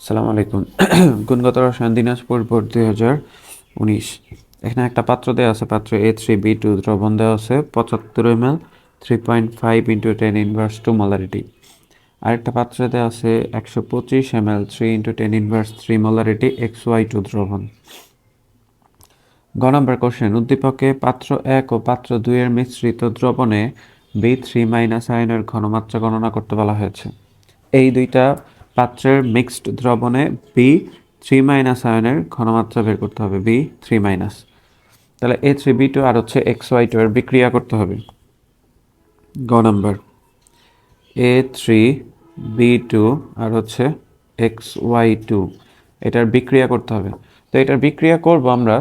আসসালামু আলাইকুম। গুণগত রসায়ন দিনাজপুর বোর্ড দুই হাজার উনিশ। এখানে একটা পাত্র দেওয়া আছে, পাত্র এ থ্রি বি টু দ্রবণ দেওয়া আছে, পঁচাত্তর M L three point five into ten inverse two molarity আরেকটা পাত্রে দেওয়া আছে, একশো পঁচিশ M L three into ten inverse three molarity X Y two দ্রবণ। গ নম্বর কোশ্চেন উদ্দীপকে পাত্র এক ও পাত্র দুইয়ের মিশ্রিত দ্রবণে বি থ্রি মাইনাস আয়নের ঘনমাত্রা গণনা করতে বলা হয়েছে। এই দুইটা পাত্রের মিক্সড দ্রবণে বি থ্রি মাইনাস আয়নের ঘনমাত্রা বের করতে হবে বি থ্রি মাইনাস তাহলে এ থ্রি বি টু আর হচ্ছে এক্স ওয়াই টু এর বিক্রিয়া করতে হবে। গ নম্বর এ থ্রি বি টু আর হচ্ছে এক্স ওয়াই টু এটার বিক্রিয়া করতে হবে। তো এটার বিক্রিয়া করব আমরা।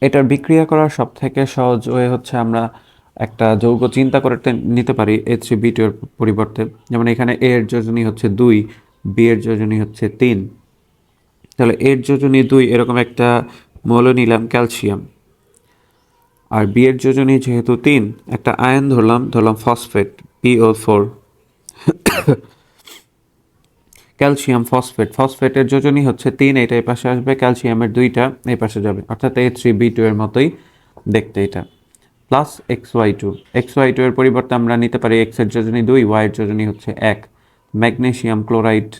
এটার বিক্রিয়া করার সবথেকে সহজ ওয়ে হচ্ছে আমরা একটা যৌগ চিন্তা করে নিতে পারি এ থ্রি বি টু এর পরিবর্তে। যেমন এখানে এ এর যোজনী হচ্ছে দুই বি এর যোজনী হচ্ছে তিন। তাহলে এর যোজনী দুই এরকম একটা মৌল নিলাম ক্যালসিয়াম। আর বি এর যোজনী যেহেতু তিন, একটা আয়ন ধরলাম ধরলাম phosphate P O four calcium, phosphate. ফসফেটের যোজনী হচ্ছে তিন, এটা এই পাশে আসবে, ক্যালসিয়ামের দুইটা এই পাশে যাবে। অর্থাৎ এ থ্রি বি টু এর মতোই দেখতে এটা। Plus X Y two X Y two এর পরিবর্তে আমরা নিতে পারি এক্সের যোজনী দুই ওয়াই এর যোজনী হচ্ছে এক। ম্যাগনেসিয়াম ক্লোরাইড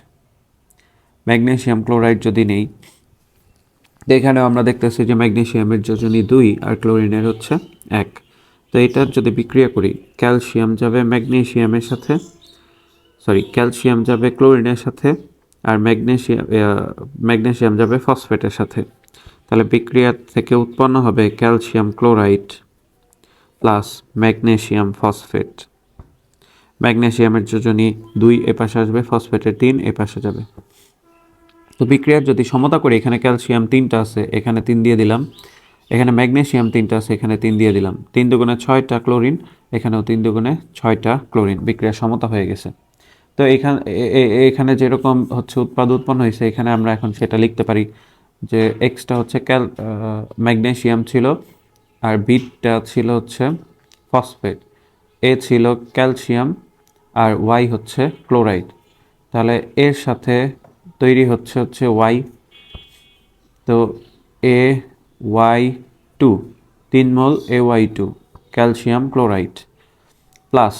ম্যাগনেসিয়াম ক্লোরাইড যদি নেই, তো এখানেও আমরা দেখতেছি যে ম্যাগনেসিয়ামের যোজনী দুই আর ক্লোরিনের হচ্ছে এক। তো এটা যদি বিক্রিয়া করি, ক্যালসিয়াম যাবে ম্যাগনেসিয়ামের সাথে সরি ক্যালসিয়াম যাবে ক্লোরিনের সাথে আর ম্যাগনেসিয়াম ম্যাগনেসিয়াম যাবে ফসফেটের সাথে। তাহলে বিক্রিয়া থেকে উৎপন্ন হবে calcium chloride. Plus magnesium phosphate. ম্যাগনেসিয়ামের যোজনী দুই এ পাশে আসবে, ফসফেটের তিন এ পাশে যাবে। তো বিক্রিয়ার যদি সমতা করি, এখানে ক্যালসিয়াম তিনটা আছে, এখানে তিন দিয়ে দিলাম। এখানে ম্যাগনেসিয়াম তিনটা আছে, এখানে তিন দিয়ে দিলাম। তিন দুগুণে ছয়টা ক্লোরিন, এখানেও তিন দুগুণে ছয়টা ক্লোরিন। বিক্রিয়ার সমতা হয়ে গেছে। তো এখানে এখানে যেরকম হচ্ছে উৎপাদ উৎপন্ন হয়েছে, এখানে আমরা এখন সেটা লিখতে পারি যে এক্সটা হচ্ছে ক্যাল ম্যাগনেসিয়াম ছিল আর বিটটা ছিল হচ্ছে ফসফেট। এ ছিল ক্যালসিয়াম আর ওয়াই হচ্ছে ক্লোরাইড। তাহলে এর সাথে তৈরি হচ্ছে হচ্ছে ওয়াই। তো এ ওয়াই টু, তিন mole A Y two, calcium chloride. Plus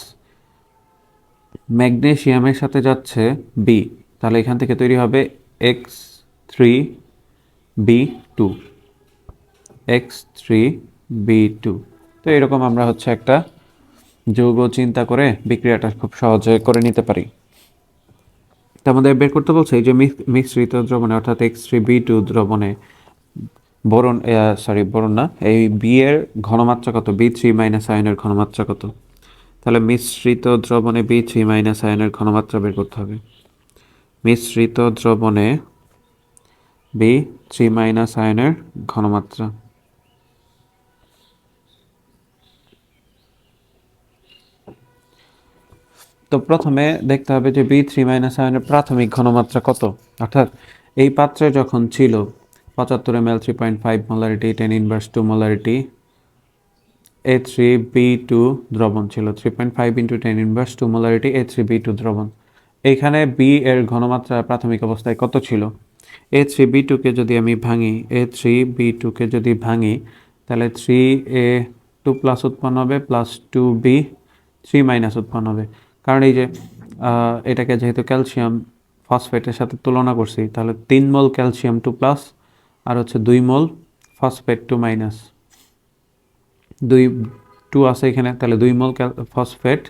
ম্যাগনেশিয়ামের সাথে যাচ্ছে বি। তাহলে এখান থেকে তৈরি হবে X three B two. X three B two তো এরকম আমরা হচ্ছে একটা যৌগ চিন্তা করে বিক্রিয়াটা খুব সহজে করে নিতে পারি। তো আমাদের বের করতে বলছে, এই যে মিশ্রিত দ্রবণে, অর্থাৎ এক্স থ্রি বি টু দ্রবণে বোরন সরি বরণ না, এই বি এর ঘনমাত্রা কত? বি থ্রি মাইনাস আয়নের ঘনমাত্রা কত? তাহলে মিশ্রিত দ্রবণে বি থ্রি মাইনাস আয়নের ঘনমাত্রা বের করতে হবে। মিশ্রিত দ্রবণে বি থ্রি মাইনাস আয়নের ঘনমাত্রা। তো প্রথমে দেখতে হবে যে বি থ্রি মাইনাস আয়নের প্রাথমিক ঘনমাত্রা কত। অর্থাৎ এই পাত্রে যখন ছিল পঁচাত্তর M L three point five molarity ten inverse two molarity A three B two দ্রবণ ছিল three point five into ten inverse two molarity A three B two দ্রবণ। এইখানে বি এর ঘনমাত্রা প্রাথমিক অবস্থায় কত ছিল? এ থ্রি বি টুকে যদি আমি ভাঙি এ থ্রি বি টুকে যদি ভাঙি, তাহলে থ্রি এ টু প্লাস উৎপন্ন হবে plus two B three minus উৎপন্ন হবে। কারণ এই যে এটাকে যেহেতু ক্যালসিয়াম ফসফেটের সাথে তুলনা করছি, তাহলে তিন মোল ক্যালসিয়াম টু প্লাস আর হচ্ছে দুই মোল ফসফেট টু মাইনাস দুই টু আছে এখানে, তাহলে দুই মোল ফসফেট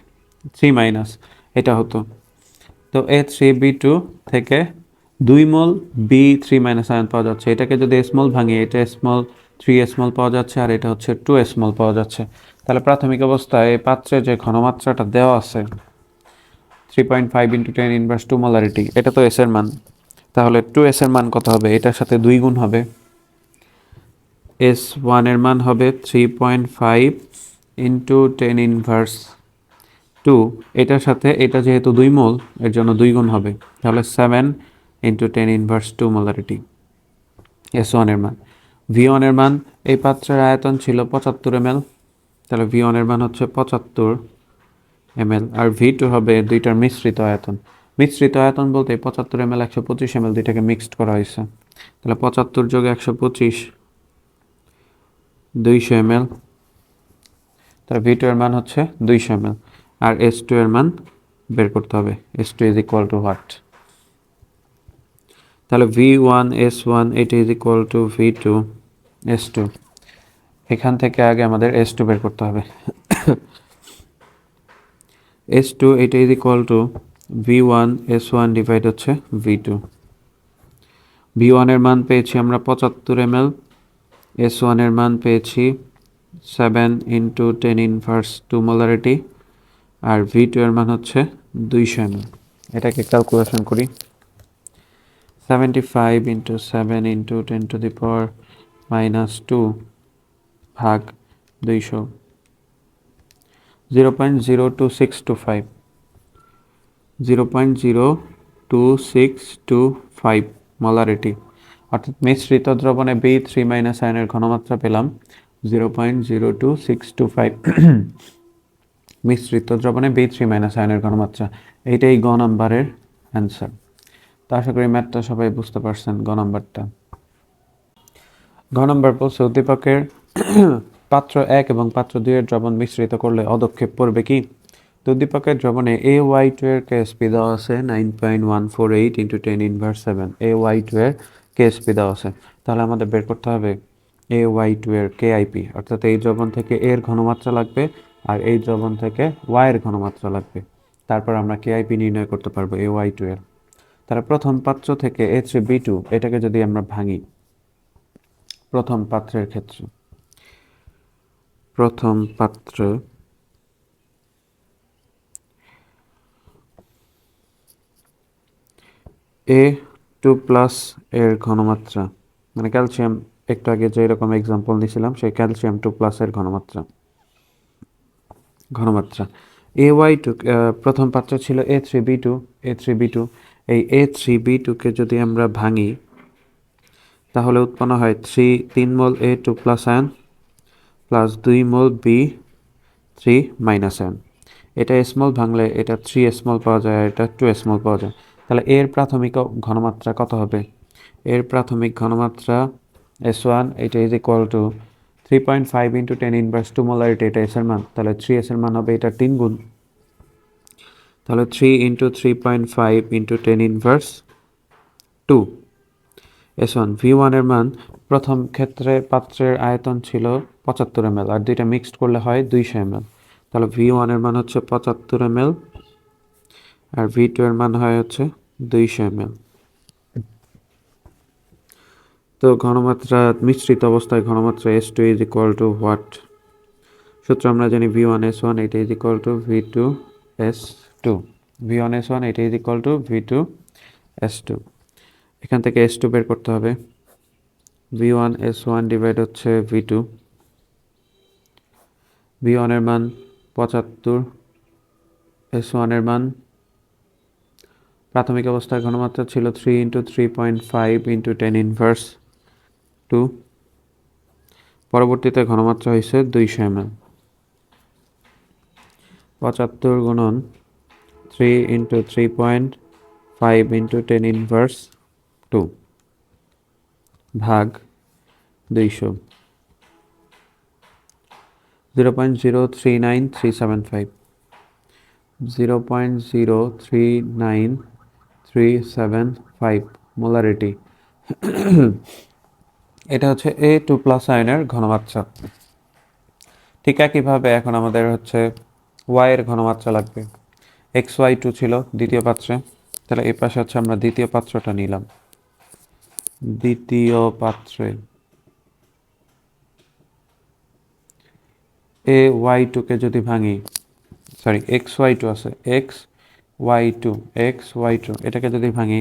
থ্রি মাইনাস এটা হতো। তো এ থ্রি বি টু থেকে দুই mole B three minus ion পাওয়া যাচ্ছে। এটাকে যদি স্মল ভাঙি, এটা স্মল থ্রি স্মল পাওয়া যাচ্ছে আর এটা হচ্ছে টু স্মল পাওয়া যাচ্ছে। তাহলে প্রাথমিক অবস্থায় এই পাত্রে যে ঘনমাত্রাটা দেওয়া আছে three point five into ten inverse two molarity এটা তো এস এর মান। তাহলে টু এস এর মান কত হবে? এটার সাথে দুই গুণ হবে। এস ওয়ানের মান হবে three point five into ten inverse two এটার সাথে, এটা যেহেতু দুই মোল, এর জন্য দুই গুণ হবে। তাহলে seven into ten inverse two molarity S ওয়ানের মান। ভি ওয়ানের মান, এই পাত্রের আয়তন ছিল পঁচাত্তর এম তাহলে ভি ওয়ানের মান হচ্ছে পঁচাত্তর। এম আর ভি টু হবে দুইটার মিশ্রিত আয়তন। মিশ্রিত আয়তন বলতে পঁচাত্তর এম এল, একশো পঁচিশ এম এল দুইটাকে মিক্সড করা হয়েছে। তাহলে পঁচাত্তর যোগ একশো পঁচিশ, দুইশো এম এল। তাহলে ভি টু এর মান হচ্ছে দুইশো এম এল। আর এস টু এর মান বের করতে হবে। S two is equal to what তাহলে ভি ওয়ান, এস ওয়ান এটা is equal to V two, S two. এখান থেকে আগে আমাদের এস টু বের করতে হবে। এস টু এটা is equal to V one S one divide হচ্ছে ভি টু ভি ওয়ানের মান পেয়েছি আমরা পঁচাত্তর এম এল এস ওয়ানের মান পেয়েছি seven into ten inverse two molarity আর ভি টু এর মান হচ্ছে দুইশো এম এটাকে ক্যালকুলেশন করি। Seventy five into seven into ten to the power minus two ভাগ দুইশো zero point zero two six two five zero point zero two six two five molarity অর্থাৎ মিশ্রিত দ্রবণে বি থ্রি মাইনাস আয়নের ঘনমাত্রা পেলাম zero point zero two six two five মিশ্রিত দ্রবণে বি থ্রি মাইনাস আয়নের ঘনমাত্রা। এইটাই গ নাম্বারের অ্যান্সার তো আশা করি ম্যাথটা সবাই বুঝতে পারছেন গ নাম্বারটা। ঘ নম্বর বলছে উদ্দীপকের পাত্র এক এবং পাত্র দুইয়ের দ্রবণ মিশ্রিত করলে অদক্ষেপ পড়বে কি? তো উদ্দীপকের দ্রবণে এ ওয়াই টু এর কেএসপি দেওয়া আছে nine point one four eight into ten inverse seven A Y two এর কেএসপি দেওয়া আছে। তাহলে আমাদের বের করতে হবে এ ওয়াই টু এর কেআইপি অর্থাৎ এই দ্রবণ থেকে এর ঘনমাত্রা লাগবে আর এই দ্রবণ থেকে ওয়াইয়ের ঘনমাত্রা লাগবে। তারপর আমরা কেআইপি নির্ণয় করতে পারব এ ওয়াই টু এর তাহলে প্রথম পাত্র থেকে এ থ্রি বি টু এটাকে যদি আমরা ভাঙি, প্রথম পাত্রের ক্ষেত্রে। প্রথম পাত্র। এ টু প্লাস এর ঘনমাত্রা। মানে ক্যালসিয়াম, একটু আগে যে এরকম এক্সাম্পল দিয়েছিলাম সেই ক্যালসিয়াম টু প্লাসের ঘনমাত্রা। ঘনমাত্রা। এ ওয়াই টু প্রথম পাত্র ছিল A three B two, A three B two. এই এ থ্রি বি টুকে যদি আমরা ভাঙি, তাহলে উৎপন্ন হয় থ্রি তিন mole A two plus ion plus দুই মোল বি থ্রি মাইনাস আয়ন এটা স্মল ভাঙলে এটা থ্রি স্মল পাওয়া যায় এটা টু স্মল পাওয়া যায়। তাহলে এর প্রাথমিক ঘনমাত্রা কত হবে? এর প্রাথমিক ঘনমাত্রা এস ওয়ান এটা is equal to three point five into ten inverse two molarity এটা এসের মান। তাহলে থ্রি এসের মান হবে এটা তিন গুণ। তাহলে three into three point five into ten inverse two S one V ওয়ানের মান প্রথম ক্ষেত্রে পাত্রের আয়তন ছিল পঁচাত্তর এম আর দুইটা মিক্সড করলে হয় দুইশো এম তাহলে ভি ওয়ানের মান হচ্ছে পঁচাত্তর এম আর ভি টু এর মান হয় হচ্ছে দুইশো এম তো ঘনমাত্রা, মিশ্রিত অবস্থায় ঘনমাত্রা S two is equal to what সূত্র আমরা জানি ভি ওয়ান এস ওয়ান এটা is equal to V two S two V one S one এটা is equal to V two S two এখান থেকে এস টু বের করতে হবে। V one S one divide হচ্ছে ভি টু ভি ওয়ানের মান পঁচাত্তর এস ওয়ানের মান। প্রাথমিক অবস্থায় ঘনমাত্রা ছিল three into three point five into ten inverse two পরবর্তীতে ঘনমাত্রা হয়েছে দুইশো এম পঁচাত্তর গুণন three into three point five into ten inverse two ভাগ দুইশো। Zero point zero three nine three seven five zero point zero three nine three seven five molarity এটা হচ্ছে এ টু প্লাস আয়নের ঘনমাত্রা। ঠিক একইভাবে এখন আমাদের হচ্ছে ওয়াই এর ঘনমাত্রা লাগবে। এক্স ওয়াই টু ছিল দ্বিতীয় পাত্রে। তাহলে এই পাশে হচ্ছে আমরা দ্বিতীয় পাত্রটা নিলাম। দ্বিতীয় পাত্রে। এ ওয়াই টুকে যদি ভাঙি সরি এক্স ওয়াই টু আছে X Y two X Y two এটাকে যদি ভাঙি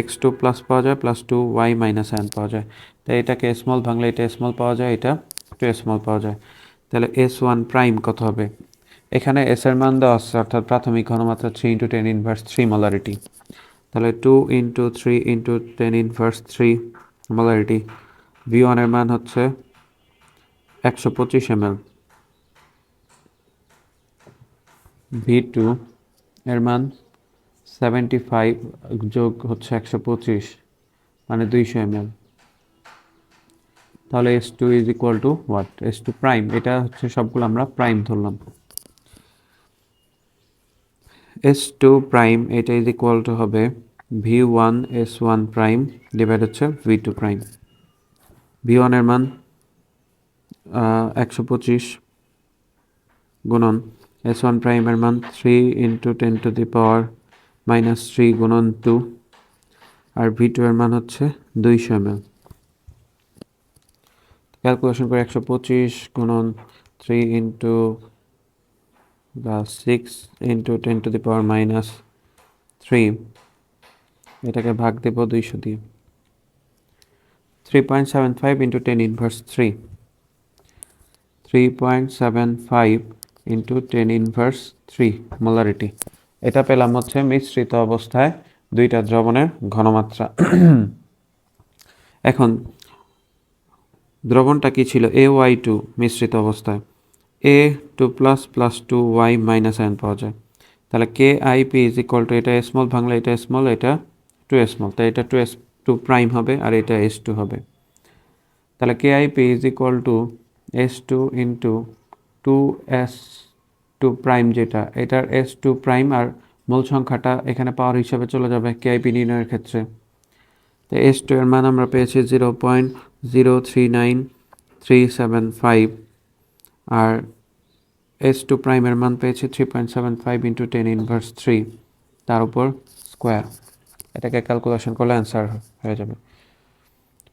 এক্স টু প্লাস পাওয়া যায় plus two Y minus N পাওয়া যায়। তাই এটাকে স্মল ভাঙলে এটা স্মল পাওয়া যায়, এটা টু স্মল পাওয়া যায়। তাহলে এস ওয়ান প্রাইম কত হবে? এখানে এস এর মান দেওয়া আছে, অর্থাৎ প্রাথমিক ঘনমাত্রা three into ten inverse three molarity তাহলে two into three into ten inverse three molarity V ওয়ানের মান হচ্ছে একশো পঁচিশ এম এল ভি টু এর মান সেভেন্টি ফাইভ যোগ হচ্ছে একশো পঁচিশ মানে দুইশো এম তাহলে S two is equal to what S two prime এটা হচ্ছে সবগুলো আমরা প্রাইম ধরলাম। এস টু প্রাইম এটা ইজ ইকুয়াল টু হবে V one, S one prime divide হচ্ছে ভি টু প্রাইম ভি ওয়ানের মান একশো পঁচিশ গুণন এস ওয়ান প্রাইমের মান three into ten to the power minus three গুণন টু আর ভি টু এর মান হচ্ছে দুইশো এম এল ক্যালকুলেশন করে একশো পঁচিশ গুণন থ্রি ইন্টু বা six into ten to the power minus three এটাকে ভাগ দেব দুইশো দিয়ে। Three point seven five into ten inverse three three point seven five into ten inverse three molarity এটা পেলাম হচ্ছে মিশ্রিত অবস্থায় দুইটা দ্রবণের ঘনমাত্রা। এখন, দ্রবণটা কি ছিল? এ ওয়াই টু মিশ্রিত অবস্থায়। A two plus plus two Y minus ion পাওয়া যায়। তাহলে K I P is equal to এটা স্মল ভাঙলে এটা স্মল এটা টু স্মল তাই এটা টু এস টু প্রাইম হবে আর এটা এস টু হবে। তাহলে K I P is equal to S two into two S two prime যেটা, এটার এস টু প্রাইম আর মূল সংখ্যাটা এখানে পাওয়ার হিসাবে চলে যাবে কে আই নির্ণয়ের ক্ষেত্রে। তো এস টু এর মান আমরা পেয়েছি zero point zero three nine three seven five আর এস টু প্রাইমের মান পেয়েছি three point seven five into ten inverse three তার উপর স্কোয়ার এটাকে ক্যালকুলেশন করলে অ্যান্সার হয়ে যাবে।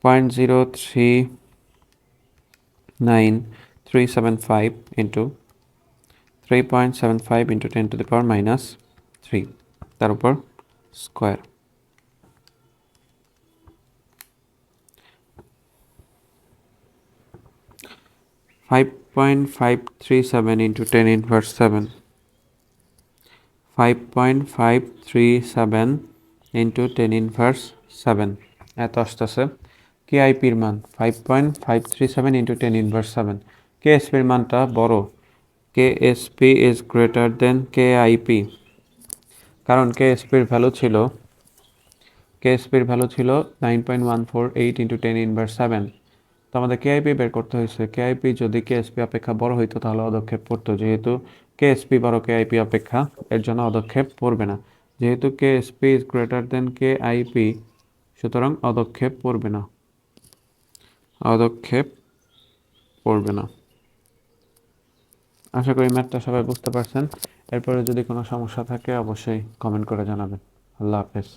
Point zero three nine three seven five into three point seven five into ten to the power minus three তার উপর square five point five three seven into ten inverse seven five point five three seven into ten inverse seven এত আসতেছে। K আইপির মান five point five three seven into ten inverse seven K এসপির মানটা বড়। K SP is greater than K IP কারণ K এসপির value ছিল কে এসপির ভ্যালু ছিল nine point one four eight into ten inverse seven তো আমাদের কেআইপি বের করতে হয়েছে। কেআইপি যদি কেএসপি অপেক্ষা বড় হইতো, তাহলে পদক্ষেপ পড়তো যেহেতু কেএসপি বড় কেআইপি অপেক্ষা, এর জন্য পদক্ষেপ পড়বে না। যেহেতু KSP is greater than KIP সুতরাং পদক্ষেপ পড়বে না। পদক্ষেপ পড়বে না। আশা করি ম্যাথটা সবাই বুঝতে পারছেন। এরপরে যদি কোনো সমস্যা থাকে, অবশ্যই কমেন্ট করে জানাবেন। আল্লাহ হাফেজ।